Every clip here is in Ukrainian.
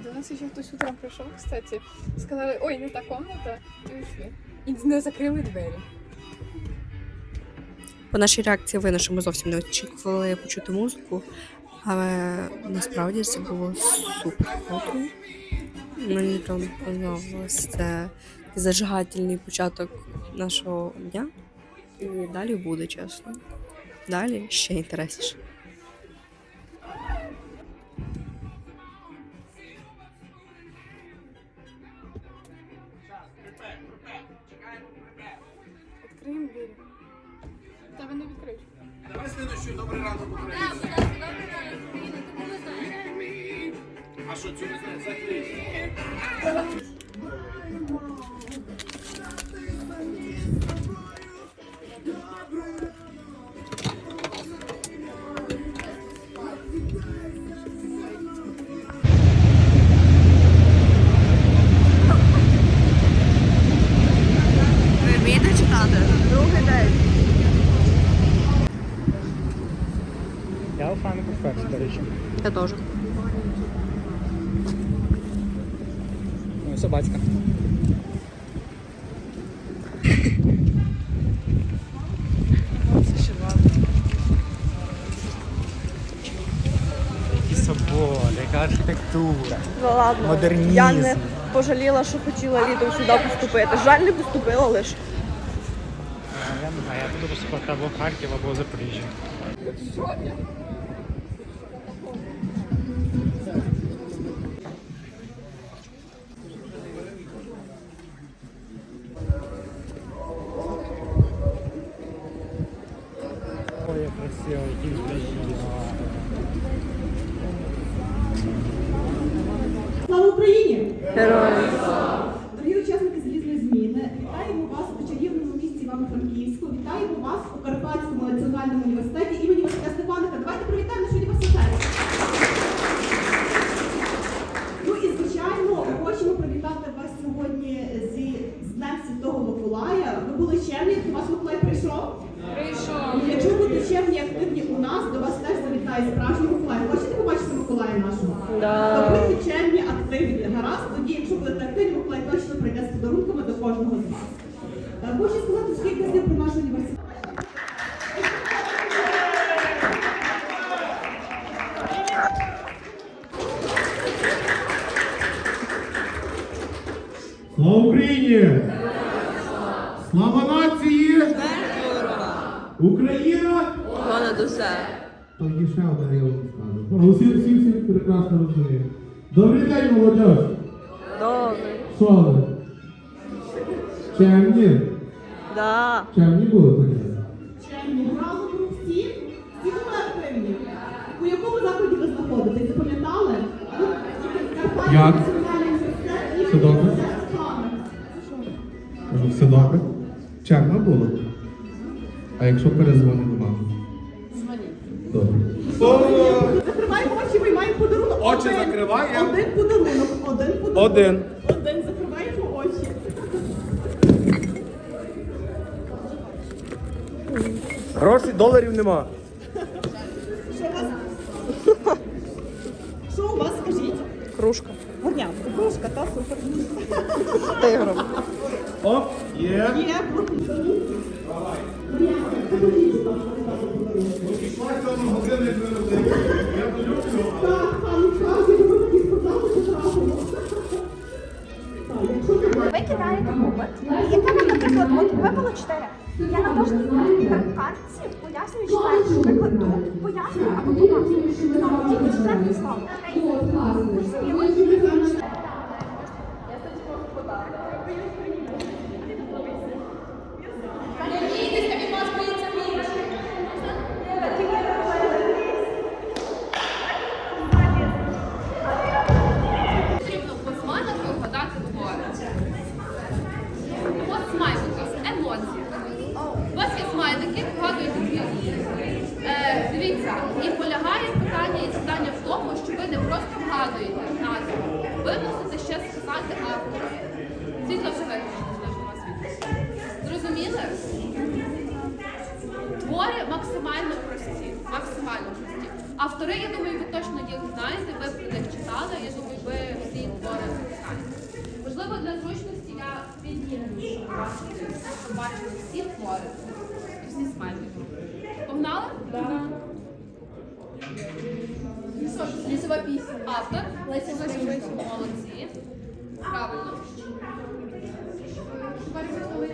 подивилися, що хтось утром прийшов, кстати. Сказали, ой, не та комната, і ушли. І не закрили двері. По нашій реакції видно, що ми зовсім не очікували почути музику, але насправді це було супер круто. Мені прям подобалось. Це зажигательний початок нашого дня. І далі буде, чесно. Далі ще інтересніше. А що, цю не знаю, закрий. Ви вмієте читати? Другий день. Я у фанику перший, до речі. Я теж. Які собори, яка архітектура. Ну ладно, Модернізм. я не пожаліла, що хотіла літом сюди поступити. Жаль, не поступила лише. Я не знаю, я буду поступати або в Харків, або в Запоріжжя. Героям. Дорогі учасники залізної зміни, вітаємо вас у чарівному місті Івано-Франківську. Вітаємо вас у Карпатському національному університеті імені Василя Стефаника. Давайте привітаємо наш університет. Ну і звичайно, хочемо привітати вас сьогодні зі з Днем Святого Миколая. Ви були чемні, до вас Миколай прийшов. Прийшов. Якщо ви будете чемні активні у нас, до вас теж завітає справжній Миколай. Хочете побачити Миколая нашого? Да. То будьте чемні, активні. Гаразд, тоді, якщо будете активні, Миколай точно прийде з подарунками до кожного з вас. Е, Хочу сказати скільки слів про наш університет. Слава Україні! Слава нації! Україна! Понад усе. То є ще одна, я вам скажу. Але всі, всі, всі прекрасно розуміють. Добрий день, молодь! Добре. Що ви? Чемні? Да. Чемні були таке? Чемні, про всі, всі були активні. У якому закладі ви знаходитесь? Запам'ятали? Ну, Як? Все добре? Чемно було? А якщо перезвоню до мами? Добре. Закриваємо очі, виймаємо подарунок. Очі Один. закриваємо. Один подарунок, один подарунок. Один. Один, закриваємо очі. Грошей, доларів нема. Що у вас? Що у вас, скажіть? Кружка. Горнятка, кружка, та супер. Тигром. Оп, є. Є, блокнот. Так, пані, справді, ви такі сказали, що трапило. Так, якщо ти Ви кидаєте кубик, і вам, наприклад, от випало 4. Я на кожній картці пояснюю четверту. Наприклад, тут пояснюю або пояснюю. автори, я думаю, ви точно їх знаєте, ви про них читали, я думаю, ви всі твори знаєте. Можливо, для зручності я піднімлю, щоб бачили всі твори всі смертники. Погнали? Так. Ну Лісова пісня. Автор. Леся Грицько. Молодці. Правильно. Тепер ви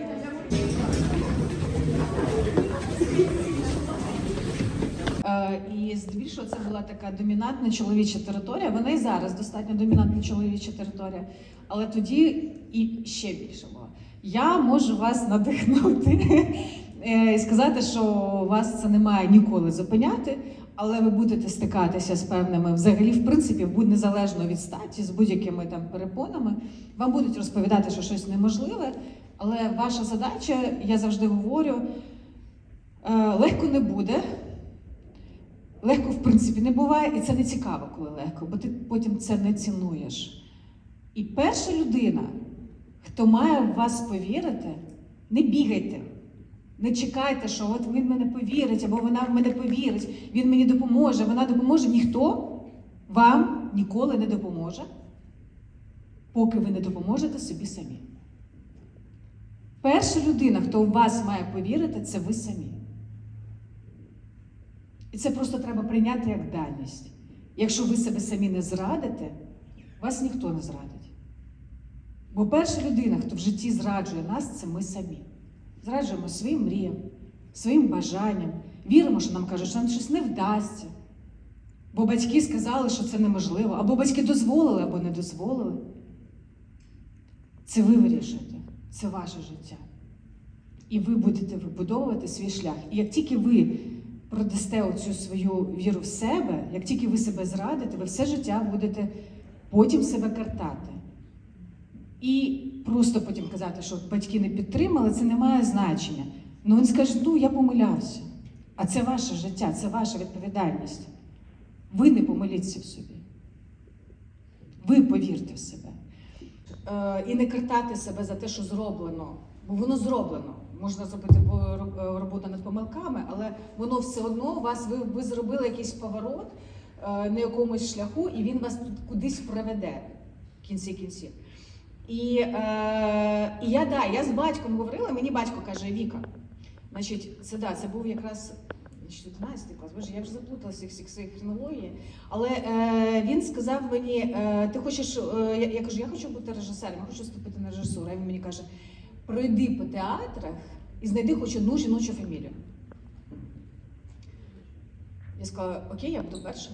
і здебільшого це була така домінантна чоловіча територія. Вона і зараз достатньо домінантна чоловіча територія, але тоді і ще більше була. Я можу вас надихнути е, і сказати, що вас це не має ніколи зупиняти, але ви будете стикатися з певними, взагалі, в принципі, будь незалежно від статі, з будь-якими там перепонами. Вам будуть розповідати, що щось неможливе, але ваша задача, я завжди говорю, е, легко не буде. Легко, в принципі, не буває, і це не цікаво, коли легко, бо ти потім це не цінуєш. І перша людина, хто має в вас повірити, не бігайте. Не чекайте, що от він мене повірить, або вона в мене повірить, він мені допоможе, вона допоможе. Ніхто вам ніколи не допоможе, поки ви не допоможете собі самі. Перша людина, хто в вас має повірити, це ви самі. І це просто треба прийняти як даність. Якщо ви себе самі не зрадите, вас ніхто не зрадить. Бо перша людина, хто в житті зраджує нас, це ми самі. Зраджуємо своїм мріям, своїм бажанням, віримо, що нам кажуть, що нам щось не вдасться. Бо батьки сказали, що це неможливо, або батьки дозволили, або не дозволили. Це ви вирішуєте, це ваше життя. І ви будете вибудовувати свій шлях. І як тільки ви продасте оцю свою віру в себе, як тільки ви себе зрадите, ви все життя будете потім себе картати. І просто потім казати, що батьки не підтримали, це не має значення. Ну він скаже, ну я помилявся. А це ваше життя, це ваша відповідальність. Ви не помиліться в собі. Ви повірте в себе. Е, і не картати себе за те, що зроблено, бо воно зроблено. Можна зробити роботу над помилками, але воно все одно у вас ви, ви зробили якийсь поворот е, на якомусь шляху, і він вас тут кудись приведе в кінці кінців. І, е, і я да, я з батьком говорила, мені батько каже, Віка, значить, це да, це був якраз значить, 11 клас, боже, я вже заплуталася всіх своїх хронології. Але е, він сказав мені, е, ти хочеш, е, я, я кажу, я хочу бути режисером, я хочу вступити на режисуру. А він мені каже, пройди по театрах і знайди хоч одну жіночу фамілію. Я сказала, окей, я буду перша.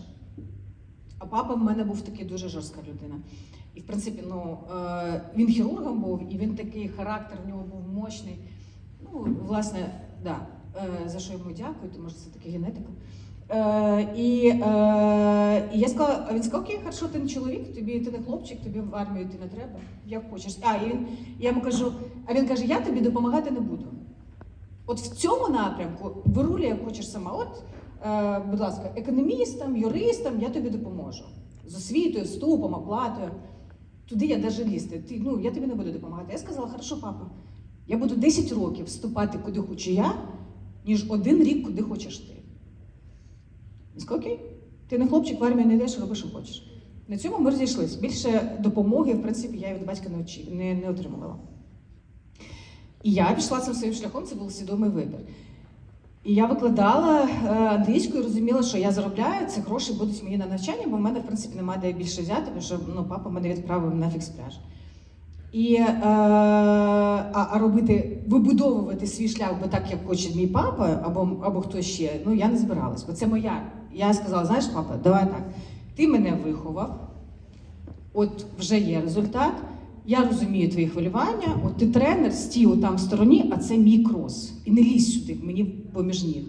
А папа в мене був такий дуже жорстка людина. І, в принципі, ну, е, він хірургом був, і він такий характер в нього був мощний. Ну, власне, да, е, за що йому дякую, то може це таки генетика. Е, і, е, я сказала, він сказав, окей, хорошо, ти не чоловік, тобі ти не хлопчик, тобі в армію йти не треба, як хочеш. А, і він, я йому кажу, а він каже, я тобі допомагати не буду. От в цьому напрямку вирулюй, як хочеш сама. От, е, будь ласка, економістам, юристам я тобі допоможу. З освітою, вступом, оплатою. Туди я навіть лізти. Ти, ну, я тобі не буду допомагати. Я сказала, хорошо, папа, я буду 10 років вступати куди хочу я, ніж один рік, куди хочеш ти. Він сказав, окей, ти не хлопчик, в армію не йдеш, роби, що хочеш. На цьому ми розійшлися. Більше допомоги, в принципі, я від батька не, не, не отримувала. І я пішла цим своїм шляхом, це був свідомий вибір. І я викладала е, англійську і розуміла, що я заробляю, це гроші будуть мені на навчання, бо в мене, в принципі, немає де більше взяти, тому що ну, папа мене відправив на фікс пляж. І, е, а, а робити, вибудовувати свій шлях, бо так, як хоче мій папа, або, або хтось ще, ну я не збиралась, бо це моя. Я сказала, знаєш, папа, давай так. Ти мене виховав, от вже є результат. Я розумію твої хвилювання, от ти тренер, стій там в стороні, а це мій крос. І не лізь сюди, мені поміж ніг.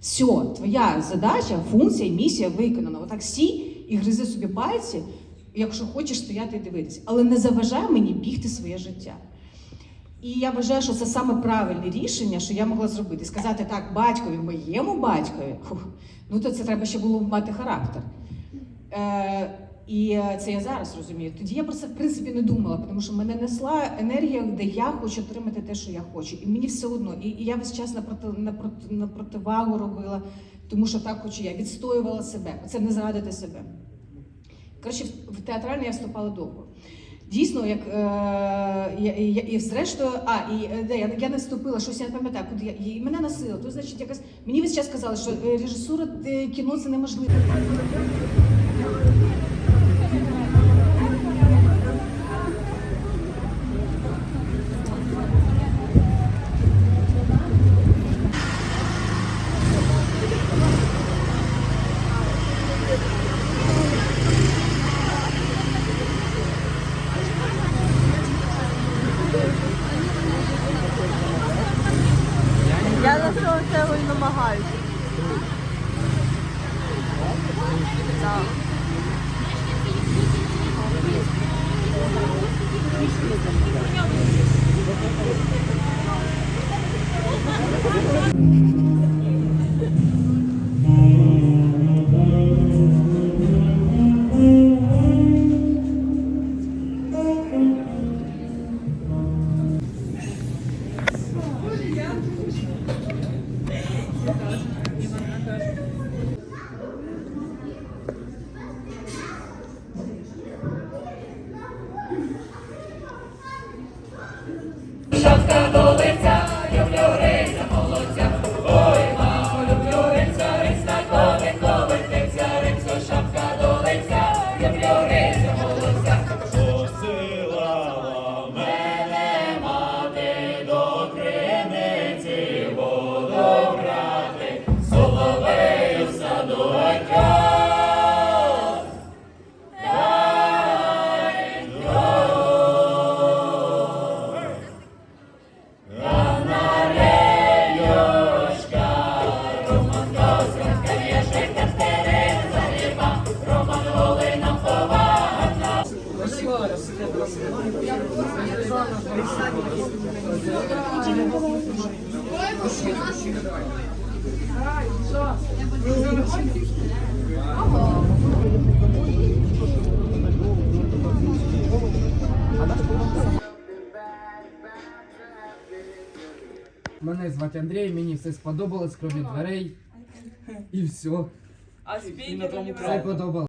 Все, твоя задача, функція, місія виконана. Отак стій і гризи собі пальці, якщо хочеш стояти і дивитися. Але не заважай мені бігти своє життя. І я вважаю, що це саме правильне рішення, що я могла зробити. Сказати так, батькові, моєму батькові, ну то це треба ще було мати характер. Е, і це я зараз розумію. Тоді я про це в принципі не думала, тому що мене несла енергія, де я хочу отримати те, що я хочу. І мені все одно. І, і я весь час на, проти, противагу робила, тому що так хочу я. Відстоювала себе. Це не зрадити себе. Коротше, в театральне я вступала довго. Дійсно, як е, і, я, і зрештою, а і е, де я, я не вступила, щось я не пам'ятаю, куди я і мене носило. То значить, якась мені весь час казали, що е, режисура е, кіно це неможливо. Мене звати Андрій, мені все сподобалось, крім дверей. І все. А Все подобалось.